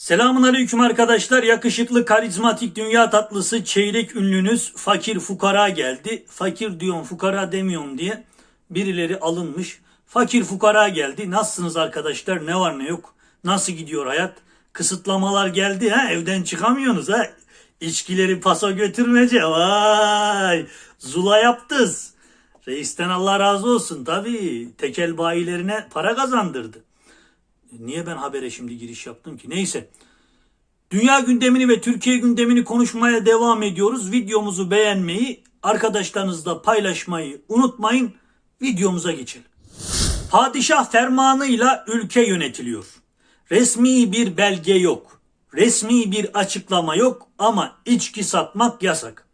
Selamun aleyküm arkadaşlar. Yakışıklı, karizmatik, dünya tatlısı, çeyrek ünlünüz fakir fukara geldi. Fakir diyorum, fukara demiyorum diye birileri alınmış. Fakir fukara geldi. Nasılsınız arkadaşlar? Ne var ne yok? Nasıl gidiyor hayat? Kısıtlamalar geldi ha? Evden çıkamıyorsunuz ha? İçkileri paso götürmece. Vay! Zula yaptız. Reisten Allah razı olsun tabii. Tekel bayilerine para kazandırdı. Niye ben habere şimdi giriş yaptım ki? Neyse. Dünya gündemini ve Türkiye gündemini konuşmaya devam ediyoruz. Videomuzu beğenmeyi, arkadaşlarınızla paylaşmayı unutmayın. Videomuza geçelim. Padişah fermanıyla ülke yönetiliyor. Resmi bir belge yok. Resmi bir açıklama yok ama içki satmak yasak.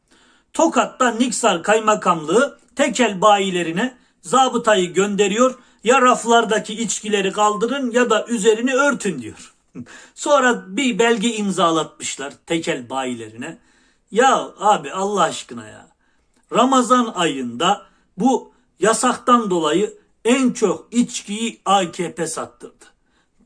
Tokat'ta Niksar Kaymakamlığı tekel bayilerine zabıtayı gönderiyor. Ya raflardaki içkileri kaldırın ya da üzerini örtün diyor. Sonra bir belge imzalatmışlar tekel bayilerine. Ya abi Allah aşkına ya. Ramazan ayında bu yasaktan dolayı en çok içkiyi AKP sattırdı.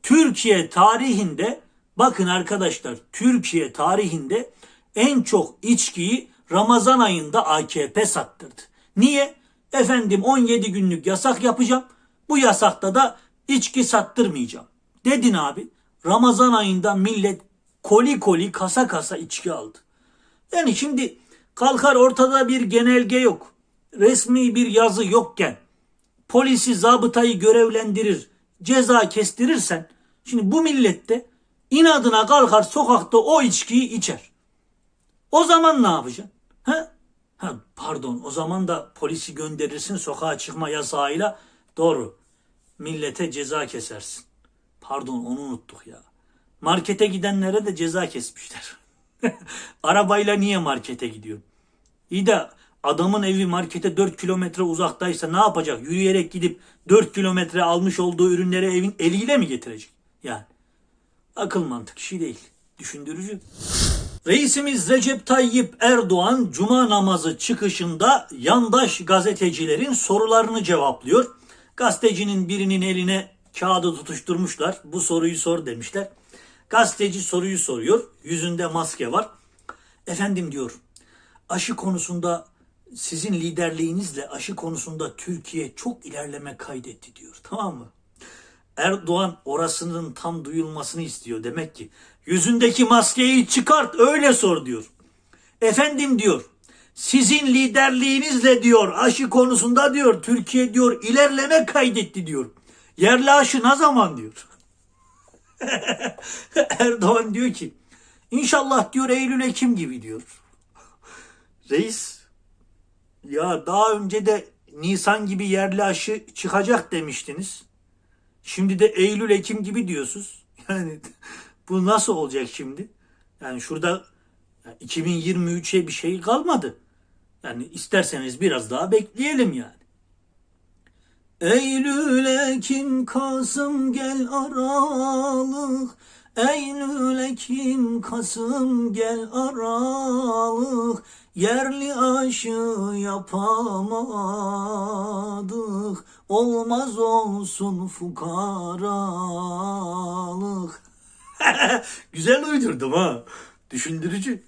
Türkiye tarihinde bakın arkadaşlar Türkiye tarihinde en çok içkiyi Ramazan ayında AKP sattırdı. Niye? Efendim 17 günlük yasak yapacağım. Bu yasakta da içki sattırmayacağım. Dedin abi. Ramazan ayında millet koli koli kasa kasa içki aldı. Yani şimdi kalkar ortada bir genelge yok. Resmi bir yazı yokken polisi zabıtayı görevlendirir, ceza kestirirsen şimdi bu millette inadına kalkar sokakta o içkiyi içer. O zaman ne yapacaksın? Ha? Ha, pardon o zaman da polisi gönderirsin sokağa çıkma yasağıyla doğru millete ceza kesersin. Pardon onu unuttuk ya. Markete gidenlere de ceza kesmişler. Arabayla niye markete gidiyor? İyi de adamın evi markete 4 kilometre uzaktaysa ne yapacak? Yürüyerek gidip 4 kilometre almış olduğu ürünleri evin eliyle mi getirecek? Yani akıl mantık işi değil. Düşündürücü. Reisimiz Recep Tayyip Erdoğan cuma namazı çıkışında yandaş gazetecilerin sorularını cevaplıyor. Gazetecinin birinin eline kağıdı tutuşturmuşlar. Bu soruyu sor demişler. Gazeteci soruyu soruyor. Yüzünde maske var. Efendim diyor. Aşı konusunda sizin liderliğinizle aşı konusunda Türkiye çok ilerleme kaydetti diyor. Tamam mı? Erdoğan orasının tam duyulmasını istiyor demek ki. Yüzündeki maskeyi çıkart öyle sor diyor. Efendim diyor. Sizin liderliğinizle diyor aşı konusunda diyor Türkiye diyor ilerleme kaydetti diyor. Yerli aşı ne zaman diyor. Erdoğan diyor ki inşallah diyor Eylül Ekim gibi diyor. Reis ya daha önce de Nisan gibi yerli aşı çıkacak demiştiniz. Şimdi de Eylül Ekim gibi diyorsunuz. Yani bu nasıl olacak şimdi? Yani şurada 2023'e bir şey kalmadı. Yani isterseniz biraz daha bekleyelim yani. Eylül, Ekim, Kasım gel Aralık. Eylül, Ekim, Kasım gel Aralık. Yerli aşı yapamadık. Olmaz olsun fukaralık. Güzel uydurdum ha. Düşündürücü.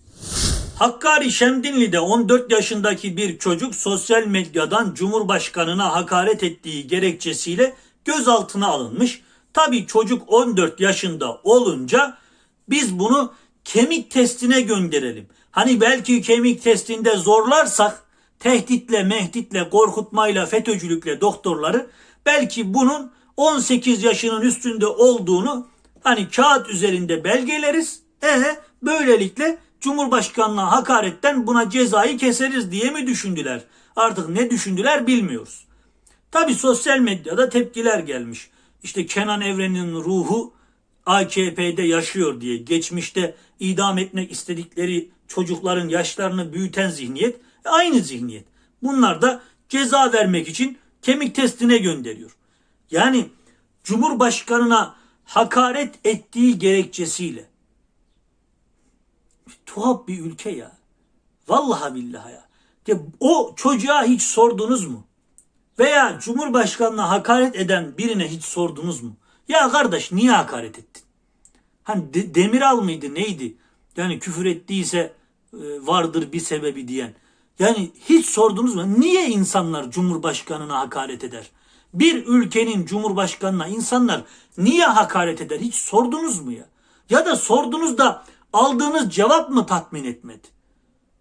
Hakkari Şemdinli'de 14 yaşındaki bir çocuk sosyal medyadan Cumhurbaşkanına hakaret ettiği gerekçesiyle gözaltına alınmış. Tabi çocuk 14 yaşında olunca biz bunu kemik testine gönderelim. Hani belki kemik testinde zorlarsak tehditle, mehditle, korkutmayla, FETÖ'cülükle doktorları belki bunun 18 yaşının üstünde olduğunu hani kağıt üzerinde belgeleriz. E böylelikle Cumhurbaşkanlığa hakaretten buna cezayı keseriz diye mi düşündüler? Artık ne düşündüler bilmiyoruz. Tabi sosyal medyada tepkiler gelmiş. İşte Kenan Evren'in ruhu AKP'de yaşıyor diye geçmişte idam etmek istedikleri çocukların yaşlarını büyüten zihniyet e, aynı zihniyet. Bunlar da ceza vermek için kemik testine gönderiyor. Yani Cumhurbaşkanına hakaret ettiği gerekçesiyle tuhaf bir ülke ya. Vallahi billahi ya. ya. O çocuğa hiç sordunuz mu? Veya Cumhurbaşkanına hakaret eden birine hiç sordunuz mu? Ya kardeş niye hakaret ettin? Hani de- Demiral mıydı neydi? Yani küfür ettiyse e, vardır bir sebebi diyen. Yani hiç sordunuz mu? Niye insanlar Cumhurbaşkanına hakaret eder? Bir ülkenin Cumhurbaşkanına insanlar niye hakaret eder? Hiç sordunuz mu ya? Ya da sordunuz da aldığınız cevap mı tatmin etmedi?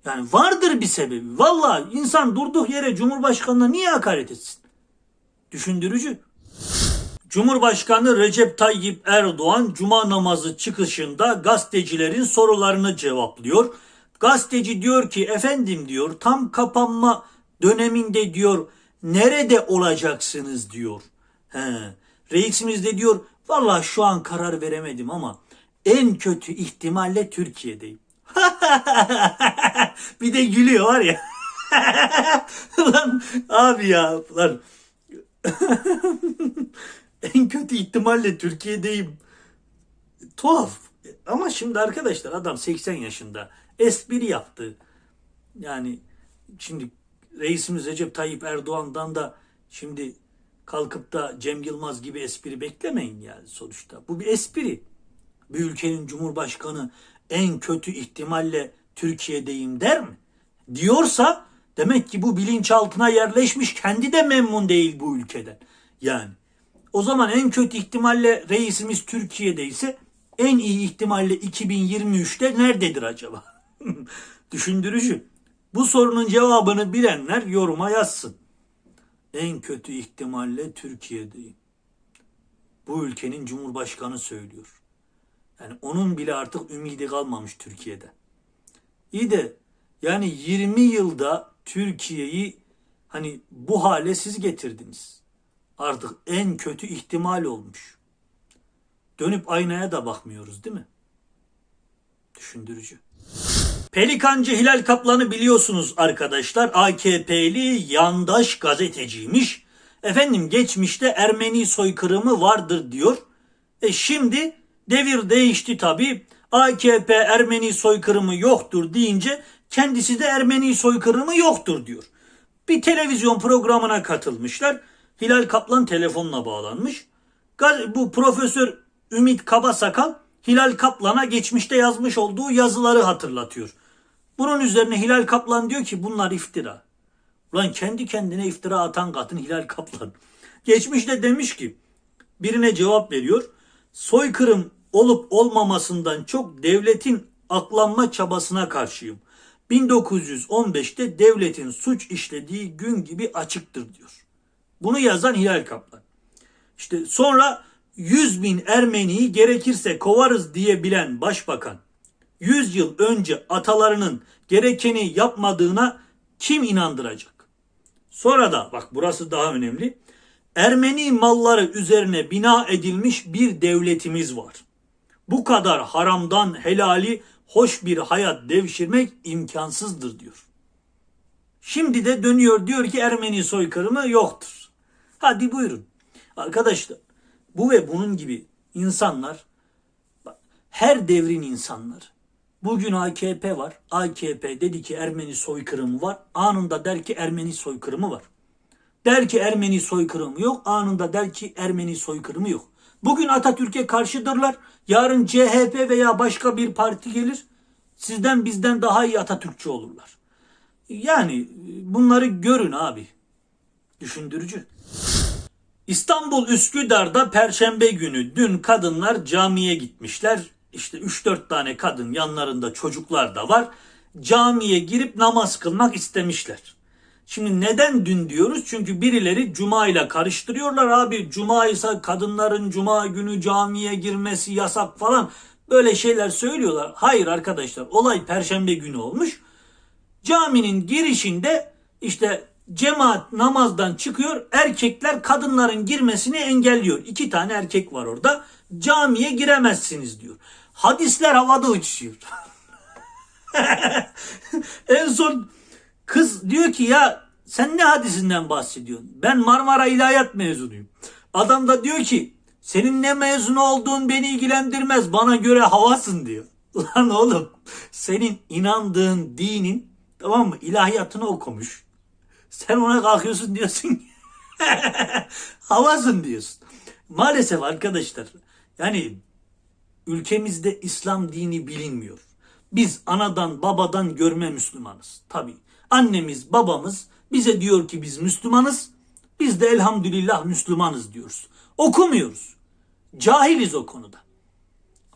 Yani vardır bir sebebi. Vallahi insan durduk yere Cumhurbaşkanına niye hakaret etsin? Düşündürücü. Cumhurbaşkanı Recep Tayyip Erdoğan cuma namazı çıkışında gazetecilerin sorularını cevaplıyor. Gazeteci diyor ki efendim diyor tam kapanma döneminde diyor nerede olacaksınız diyor. He. Reisimiz de diyor vallahi şu an karar veremedim ama en kötü ihtimalle Türkiye'deyim. bir de gülüyor var ya. lan abi ya lan en kötü ihtimalle Türkiye'deyim. Tuhaf. Ama şimdi arkadaşlar adam 80 yaşında. Espri yaptı. Yani şimdi reisimiz Recep Tayyip Erdoğan'dan da şimdi kalkıp da Cem Yılmaz gibi espri beklemeyin yani sonuçta. Bu bir espri. Bir ülkenin cumhurbaşkanı en kötü ihtimalle Türkiye'deyim der mi? Diyorsa demek ki bu bilinçaltına yerleşmiş kendi de memnun değil bu ülkeden. Yani o zaman en kötü ihtimalle reisimiz Türkiye'deyse en iyi ihtimalle 2023'te nerededir acaba? Düşündürücü. Bu sorunun cevabını bilenler yoruma yazsın. En kötü ihtimalle Türkiye'deyim. Bu ülkenin cumhurbaşkanı söylüyor. Yani onun bile artık ümidi kalmamış Türkiye'de. İyi de yani 20 yılda Türkiye'yi hani bu hale siz getirdiniz. Artık en kötü ihtimal olmuş. Dönüp aynaya da bakmıyoruz değil mi? Düşündürücü. Pelikancı Hilal Kaplan'ı biliyorsunuz arkadaşlar. AKP'li yandaş gazeteciymiş. Efendim geçmişte Ermeni soykırımı vardır diyor. E şimdi devir değişti tabi. AKP Ermeni soykırımı yoktur deyince kendisi de Ermeni soykırımı yoktur diyor. Bir televizyon programına katılmışlar. Hilal Kaplan telefonla bağlanmış. Bu profesör Ümit Kabasakal Hilal Kaplan'a geçmişte yazmış olduğu yazıları hatırlatıyor. Bunun üzerine Hilal Kaplan diyor ki bunlar iftira. Ulan kendi kendine iftira atan kadın Hilal Kaplan. Geçmişte demiş ki birine cevap veriyor. Soykırım olup olmamasından çok devletin aklanma çabasına karşıyım. 1915'te devletin suç işlediği gün gibi açıktır diyor. Bunu yazan Hilal Kaplan. İşte sonra 100 bin Ermeniyi gerekirse kovarız diyebilen başbakan 100 yıl önce atalarının gerekeni yapmadığına kim inandıracak? Sonra da bak burası daha önemli. Ermeni malları üzerine bina edilmiş bir devletimiz var. Bu kadar haramdan helali hoş bir hayat devşirmek imkansızdır diyor. Şimdi de dönüyor diyor ki Ermeni soykırımı yoktur. Hadi buyurun. Arkadaşlar bu ve bunun gibi insanlar her devrin insanları. Bugün AKP var. AKP dedi ki Ermeni soykırımı var. Anında der ki Ermeni soykırımı var. Der ki Ermeni soykırımı yok. Anında der ki Ermeni soykırımı yok. Bugün Atatürk'e karşıdırlar. Yarın CHP veya başka bir parti gelir. Sizden bizden daha iyi Atatürkçü olurlar. Yani bunları görün abi. Düşündürücü. İstanbul Üsküdar'da Perşembe günü dün kadınlar camiye gitmişler. İşte 3-4 tane kadın yanlarında çocuklar da var. Camiye girip namaz kılmak istemişler. Şimdi neden dün diyoruz? Çünkü birileri cuma ile karıştırıyorlar abi. Cuma ise kadınların cuma günü camiye girmesi yasak falan. Böyle şeyler söylüyorlar. Hayır arkadaşlar olay perşembe günü olmuş. Caminin girişinde işte cemaat namazdan çıkıyor. Erkekler kadınların girmesini engelliyor. İki tane erkek var orada. Camiye giremezsiniz diyor. Hadisler havada uçuşuyor. en son kız diyor ki ya sen ne hadisinden bahsediyorsun? Ben Marmara İlahiyat mezunuyum. Adam da diyor ki senin ne mezun olduğun beni ilgilendirmez. Bana göre havasın diyor. Ulan oğlum senin inandığın dinin tamam mı ilahiyatını okumuş. Sen ona kalkıyorsun diyorsun havasın diyorsun. Maalesef arkadaşlar yani ülkemizde İslam dini bilinmiyor. Biz anadan babadan görme Müslümanız. Tabi annemiz babamız bize diyor ki biz Müslümanız. Biz de elhamdülillah Müslümanız diyoruz. Okumuyoruz. Cahiliz o konuda.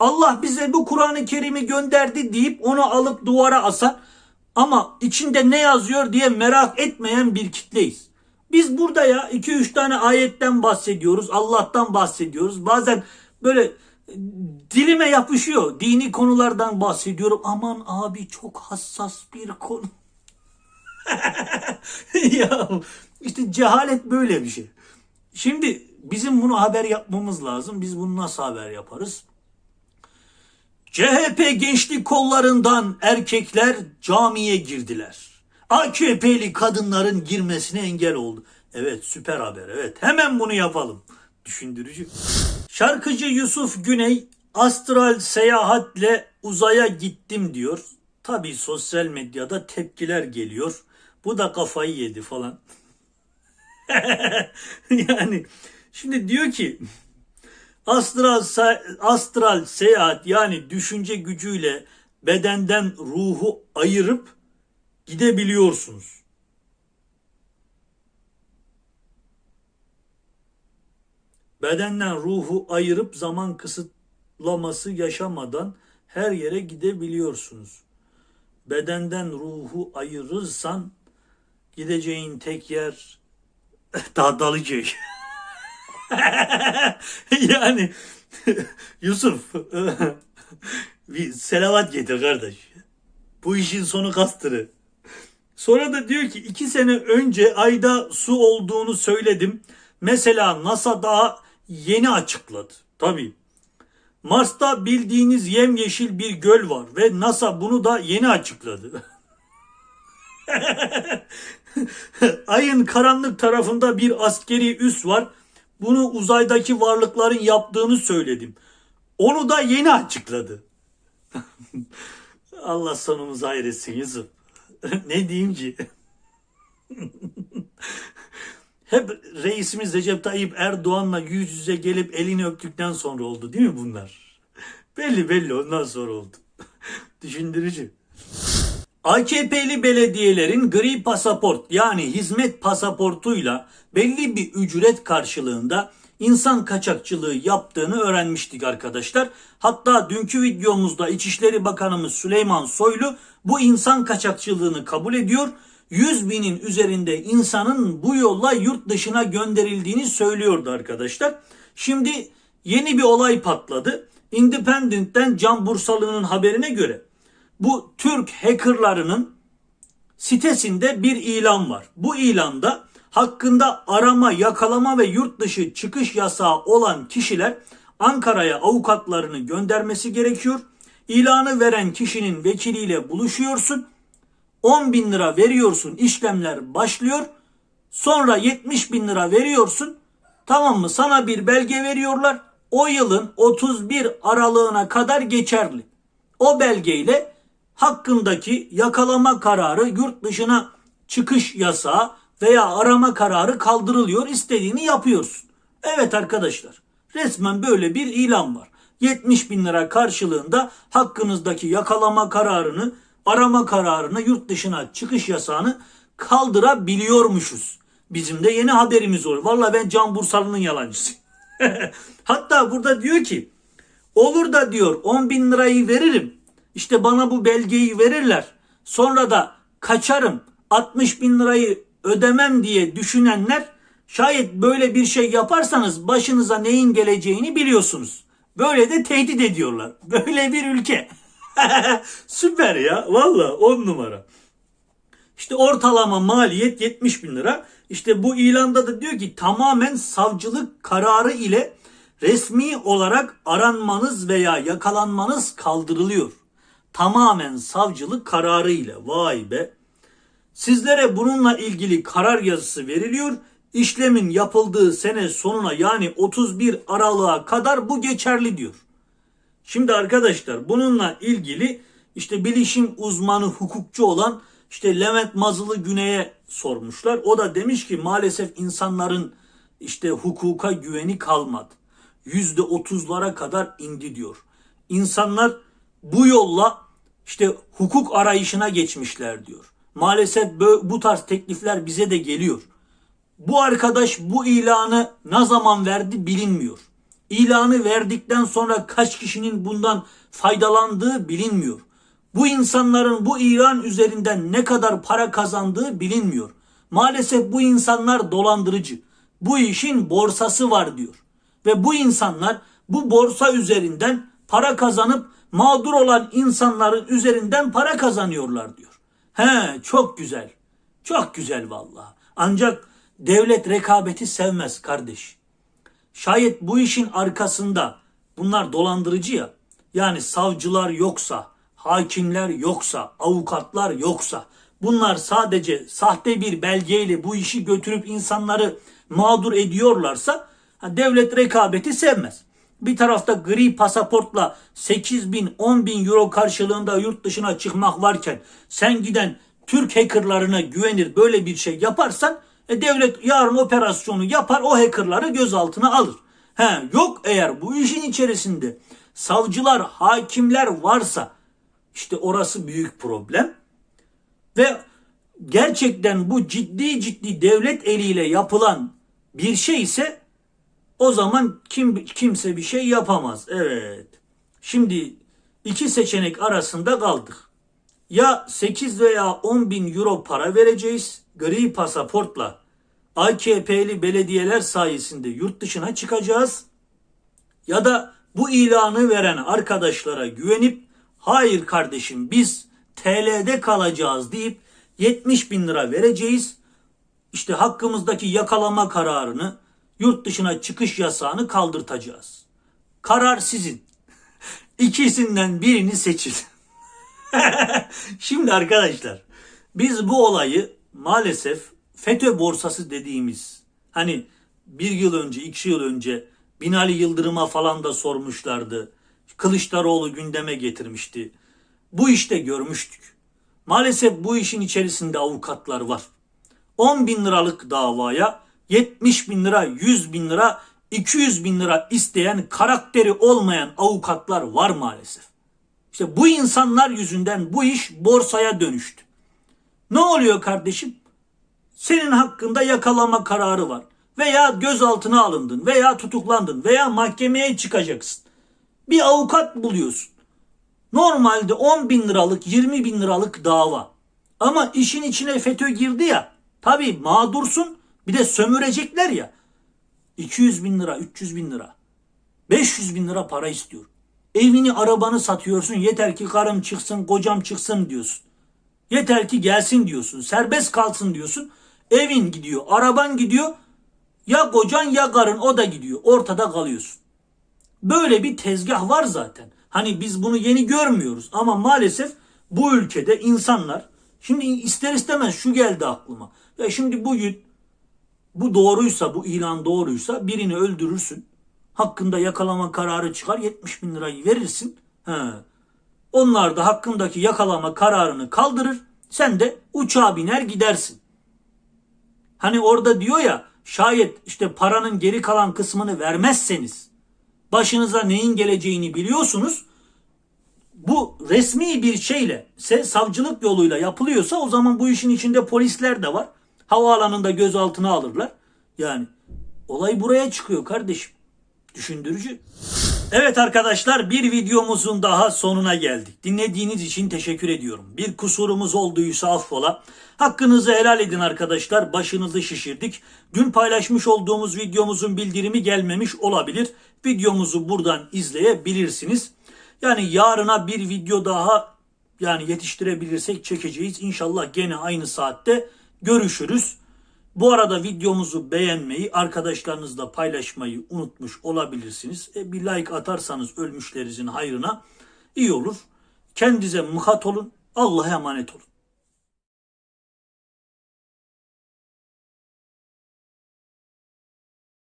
Allah bize bu Kur'an-ı Kerim'i gönderdi deyip onu alıp duvara asar ama içinde ne yazıyor diye merak etmeyen bir kitleyiz. Biz burada ya 2-3 tane ayetten bahsediyoruz, Allah'tan bahsediyoruz. Bazen böyle dilime yapışıyor. Dini konulardan bahsediyorum. Aman abi çok hassas bir konu. ya işte cehalet böyle bir şey. Şimdi bizim bunu haber yapmamız lazım. Biz bunu nasıl haber yaparız? CHP gençlik kollarından erkekler camiye girdiler. AKP'li kadınların girmesine engel oldu. Evet süper haber evet hemen bunu yapalım. Düşündürücü. Şarkıcı Yusuf Güney astral seyahatle uzaya gittim diyor. Tabi sosyal medyada tepkiler geliyor. Bu da kafayı yedi falan. yani şimdi diyor ki Astral, astral seyahat yani düşünce gücüyle bedenden ruhu ayırıp gidebiliyorsunuz. Bedenden ruhu ayırıp zaman kısıtlaması yaşamadan her yere gidebiliyorsunuz. Bedenden ruhu ayırırsan gideceğin tek yer Dağdalıköy. yani Yusuf bir selavat getir kardeş. Bu işin sonu kastırı. Sonra da diyor ki iki sene önce ayda su olduğunu söyledim. Mesela NASA daha yeni açıkladı. Tabii. Mars'ta bildiğiniz yemyeşil bir göl var ve NASA bunu da yeni açıkladı. Ayın karanlık tarafında bir askeri üs var. Bunu uzaydaki varlıkların yaptığını söyledim. Onu da yeni açıkladı. Allah sonumuzu hayretsin Yusuf. ne diyeyim ki? Hep reisimiz Recep Tayyip Erdoğan'la yüz yüze gelip elini öptükten sonra oldu değil mi bunlar? Belli belli ondan sonra oldu. Düşündürücü. AKP'li belediyelerin gri pasaport yani hizmet pasaportuyla belli bir ücret karşılığında insan kaçakçılığı yaptığını öğrenmiştik arkadaşlar. Hatta dünkü videomuzda İçişleri Bakanımız Süleyman Soylu bu insan kaçakçılığını kabul ediyor. 100 binin üzerinde insanın bu yolla yurt dışına gönderildiğini söylüyordu arkadaşlar. Şimdi yeni bir olay patladı. Independent'ten Can Bursalı'nın haberine göre bu Türk hackerlarının sitesinde bir ilan var. Bu ilanda hakkında arama, yakalama ve yurt dışı çıkış yasağı olan kişiler Ankara'ya avukatlarını göndermesi gerekiyor. İlanı veren kişinin vekiliyle buluşuyorsun. 10 bin lira veriyorsun işlemler başlıyor. Sonra 70 bin lira veriyorsun. Tamam mı? Sana bir belge veriyorlar. O yılın 31 aralığına kadar geçerli. O belgeyle hakkındaki yakalama kararı, yurt dışına çıkış yasağı veya arama kararı kaldırılıyor. İstediğini yapıyorsun. Evet arkadaşlar resmen böyle bir ilan var. 70 bin lira karşılığında hakkınızdaki yakalama kararını, arama kararını, yurt dışına çıkış yasağını kaldırabiliyormuşuz. Bizim de yeni haberimiz olur. Valla ben Can Bursalı'nın yalancısı. Hatta burada diyor ki olur da diyor 10 bin lirayı veririm. İşte bana bu belgeyi verirler. Sonra da kaçarım 60 bin lirayı ödemem diye düşünenler şayet böyle bir şey yaparsanız başınıza neyin geleceğini biliyorsunuz. Böyle de tehdit ediyorlar. Böyle bir ülke. Süper ya. Valla on numara. İşte ortalama maliyet 70 bin lira. İşte bu ilanda da diyor ki tamamen savcılık kararı ile resmi olarak aranmanız veya yakalanmanız kaldırılıyor. Tamamen savcılık kararı ile. Vay be. Sizlere bununla ilgili karar yazısı veriliyor. İşlemin yapıldığı sene sonuna yani 31 Aralık'a kadar bu geçerli diyor. Şimdi arkadaşlar bununla ilgili işte bilişim uzmanı hukukçu olan işte Levent Mazılı Güney'e sormuşlar. O da demiş ki maalesef insanların işte hukuka güveni kalmadı. Yüzde otuzlara kadar indi diyor. insanlar bu yolla işte hukuk arayışına geçmişler diyor. Maalesef bu tarz teklifler bize de geliyor. Bu arkadaş bu ilanı ne zaman verdi bilinmiyor. İlanı verdikten sonra kaç kişinin bundan faydalandığı bilinmiyor. Bu insanların bu ilan üzerinden ne kadar para kazandığı bilinmiyor. Maalesef bu insanlar dolandırıcı. Bu işin borsası var diyor. Ve bu insanlar bu borsa üzerinden para kazanıp mağdur olan insanların üzerinden para kazanıyorlar diyor. He çok güzel. Çok güzel vallahi. Ancak devlet rekabeti sevmez kardeş. Şayet bu işin arkasında bunlar dolandırıcı ya. Yani savcılar yoksa, hakimler yoksa, avukatlar yoksa bunlar sadece sahte bir belgeyle bu işi götürüp insanları mağdur ediyorlarsa devlet rekabeti sevmez. Bir tarafta gri pasaportla 8 bin 10 bin euro karşılığında yurt dışına çıkmak varken sen giden Türk hackerlarına güvenir böyle bir şey yaparsan e, devlet yarın operasyonu yapar o hackerları gözaltına alır. He, yok eğer bu işin içerisinde savcılar, hakimler varsa işte orası büyük problem. Ve gerçekten bu ciddi ciddi devlet eliyle yapılan bir şey ise o zaman kim kimse bir şey yapamaz. Evet. Şimdi iki seçenek arasında kaldık. Ya 8 veya 10 bin euro para vereceğiz gri pasaportla AKP'li belediyeler sayesinde yurt dışına çıkacağız. Ya da bu ilanı veren arkadaşlara güvenip hayır kardeşim biz TL'de kalacağız deyip 70 bin lira vereceğiz. İşte hakkımızdaki yakalama kararını yurt dışına çıkış yasağını kaldırtacağız. Karar sizin. İkisinden birini seçin. Şimdi arkadaşlar biz bu olayı maalesef FETÖ borsası dediğimiz hani bir yıl önce iki yıl önce Binali Yıldırım'a falan da sormuşlardı. Kılıçdaroğlu gündeme getirmişti. Bu işte görmüştük. Maalesef bu işin içerisinde avukatlar var. 10 bin liralık davaya 70 bin lira, 100 bin lira, 200 bin lira isteyen karakteri olmayan avukatlar var maalesef. İşte bu insanlar yüzünden bu iş borsaya dönüştü. Ne oluyor kardeşim? Senin hakkında yakalama kararı var. Veya gözaltına alındın veya tutuklandın veya mahkemeye çıkacaksın. Bir avukat buluyorsun. Normalde 10 bin liralık 20 bin liralık dava. Ama işin içine FETÖ girdi ya. Tabii mağdursun bir de sömürecekler ya. 200 bin lira 300 bin lira. 500 bin lira para istiyor. Evini arabanı satıyorsun yeter ki karım çıksın kocam çıksın diyorsun. Yeter ki gelsin diyorsun. Serbest kalsın diyorsun. Evin gidiyor, araban gidiyor. Ya kocan ya karın o da gidiyor. Ortada kalıyorsun. Böyle bir tezgah var zaten. Hani biz bunu yeni görmüyoruz ama maalesef bu ülkede insanlar şimdi ister istemez şu geldi aklıma. Ya şimdi bugün bu doğruysa bu ilan doğruysa birini öldürürsün. Hakkında yakalama kararı çıkar 70 bin lirayı verirsin. He. Onlar da hakkındaki yakalama kararını kaldırır. Sen de uçağa biner gidersin. Hani orada diyor ya şayet işte paranın geri kalan kısmını vermezseniz başınıza neyin geleceğini biliyorsunuz. Bu resmi bir şeyle savcılık yoluyla yapılıyorsa o zaman bu işin içinde polisler de var. Havaalanında gözaltına alırlar. Yani olay buraya çıkıyor kardeşim. Düşündürücü. Evet arkadaşlar bir videomuzun daha sonuna geldik. Dinlediğiniz için teşekkür ediyorum. Bir kusurumuz olduysa affola. Hakkınızı helal edin arkadaşlar. Başınızı şişirdik. Dün paylaşmış olduğumuz videomuzun bildirimi gelmemiş olabilir. Videomuzu buradan izleyebilirsiniz. Yani yarına bir video daha yani yetiştirebilirsek çekeceğiz. İnşallah gene aynı saatte görüşürüz. Bu arada videomuzu beğenmeyi, arkadaşlarınızla paylaşmayı unutmuş olabilirsiniz. E, bir like atarsanız ölmüşlerinizin hayrına iyi olur. Kendinize muhat olun. Allah'a emanet olun.